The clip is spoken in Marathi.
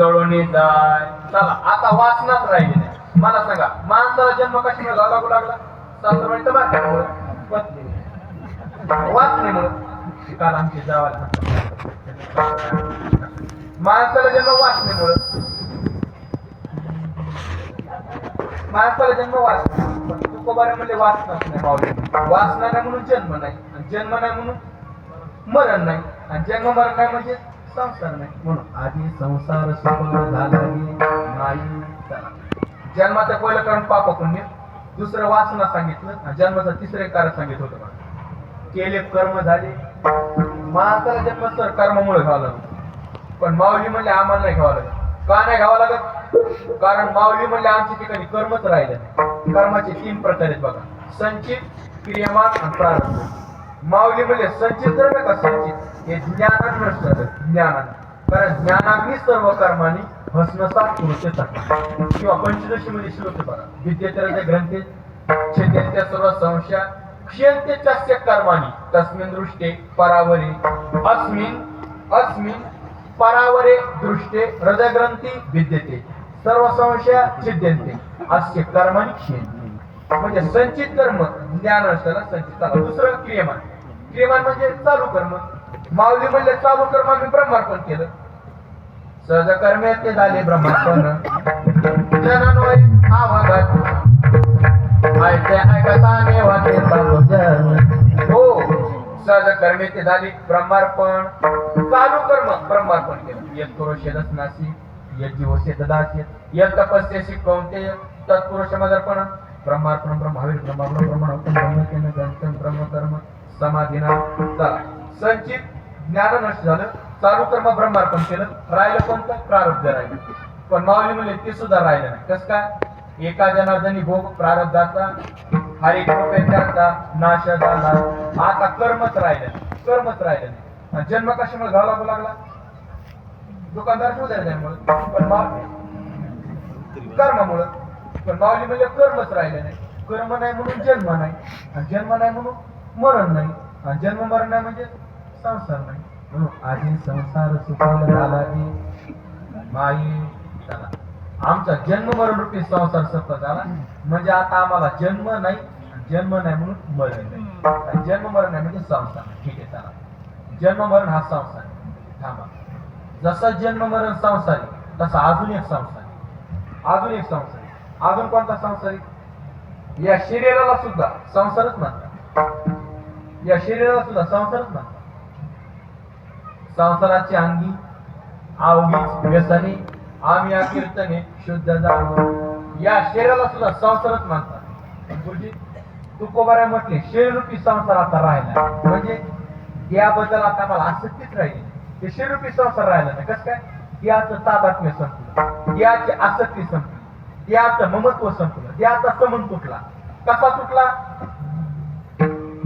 जळून जाय चला आता वाचनाच राहिले. नाही मला सांगा माणसाला जन्म कशी मिळाला लागू लागला? सासरवाडी तर बाकी वाचणे म्हणून. काल आमची जावाला माणसाला जन्म वाचणे म्हणून. माणसाला जन्म वाचना तुकोबारे म्हणजे वाचनाच नाही पावले वाचणार नाही म्हणून जन्म नाही. आणि जन्म नाही म्हणून मरण नाही. आणि जन्म मरण नाही म्हणजे? संसार नाही. म्हणून आधी संसार झाला नाही जन्माचं पहिलं कारण पाप पुण्य दुसरं वाचना सांगितलं जन्माचं तिसरे कारण सांगितलं होतं केले कर्म झाले. माझा जन्म सर कर्मामुळे घ्यावं लागलं. पण माऊली म्हणले आम्हाला नाही घ्यावं लागत. का नाही घ्यावं लागत? कारण माऊली म्हणले आमच्या ठिकाणी कर्मच राहिले नाही. कर्माचे तीन प्रकार आहेत बघा. संचित क्रियमान आणि प्रारंभ माऊली म्हणजे संचित जर का संचित? हे ज्ञानात नष्ट झालं कारण ज्ञानाग्नी सर्व कर्माने भस्मसा कृत्य किंवा पंचदशी मध्ये श्लोक बघा. विद्येतराच्या ग्रंथे छेदेत्या सर्व संशया क्षयंतेच्या कर्माणी तस्मिन दृष्टे परावरे अस्मिन अस्मिन परावरे दृष्टे हृदयग्रंथी विद्यते. सर्व संशया छिद्यंते अस्य कर्माणी क्षयंते म्हणजे संचित कर्म ज्ञान असताना संचित दुसरं क्रियमान. क्रियमान म्हणजे चालू कर्म. माऊली म्हणले चालू कर मग मी ब्रह्मार्पण केलं सहज कर्मे ते झाले ब्रह्मार्पण जननोय आवागत ऐसे ऐकताने वाटे जन हो सहज ते झाली ब्रह्मार्पण चालू कर्म ब्रह्मार्पण केलं यत पुरुषेदस नासी यत जीवसे ददास्य यत तपस्येशी कोणते तत्पुरुष मदर्पण ब्रह्मार्पण ब्रह्मावीर ब्रह्मार्पण ब्रह्मणवतं ब्रह्म गंतम ब्रह्मकर्म समाधीना चला संचित ज्ञान नष्ट झालं. चालू कर्म ब्रह्मार्पण केलं. राहिलं कोणतं? प्रारब्ध राहिलं. पण माऊली मुले ते सुद्धा राहिलं नाही. कस काय? एका जनार्दनी भोग प्रारब्धाचा हरे कृपेचा नाश झाला. आता कर्मच राहिलं कर्मच राहिलं नाही. जन्म कशामुळे घावा लागू लागला? दुकानदार शोधायला त्यामुळे. पण माऊली कर्मामुळं. पण माऊली म्हणजे कर्मच राहिलं नाही. कर्म नाही म्हणून जन्म नाही. आणि जन्म नाही म्हणून मरण नाही. जन्म मरण म्हणजे संसार नाही. म्हणून आधी संसार सुखाला झाला की माई चला. आमचा जन्म मरण रूपी संसार सत्य झाला. म्हणजे आता आम्हाला जन्म नाही जन्म नाही म्हणून मरण नाही. आणि जन्म मरण नाही म्हणजे संसार. ठीक आहे चला. जन्म मरण हा संसार. थांबा. जसा जन्म मरण संसारी तसा अजून एक संसार. अजून एक संसार. अजून कोणता संसारी? या शरीराला सुद्धा संसारच म्हणतात. या शरीराला सुद्धा संसारच म्हणतात. संसाराची अंगी आवडीच व्यसनी आम्ही या कीर्तने शुद्ध या शरीराला सुद्धा संसारच म्हणतात. गुरुजी तुकोबाऱ्या म्हटले शरीरूपी संसार आता राहिला म्हणजे याबद्दल आता मला आसक्तीच राहिली ते शरीरूपी संसार राहिला नाही. कसं काय? याचं तादात्म्य संपलं. याची आसक्ती संपली. याचं ममत्व संपलं. याचा समन तुटला. कसा तुटला?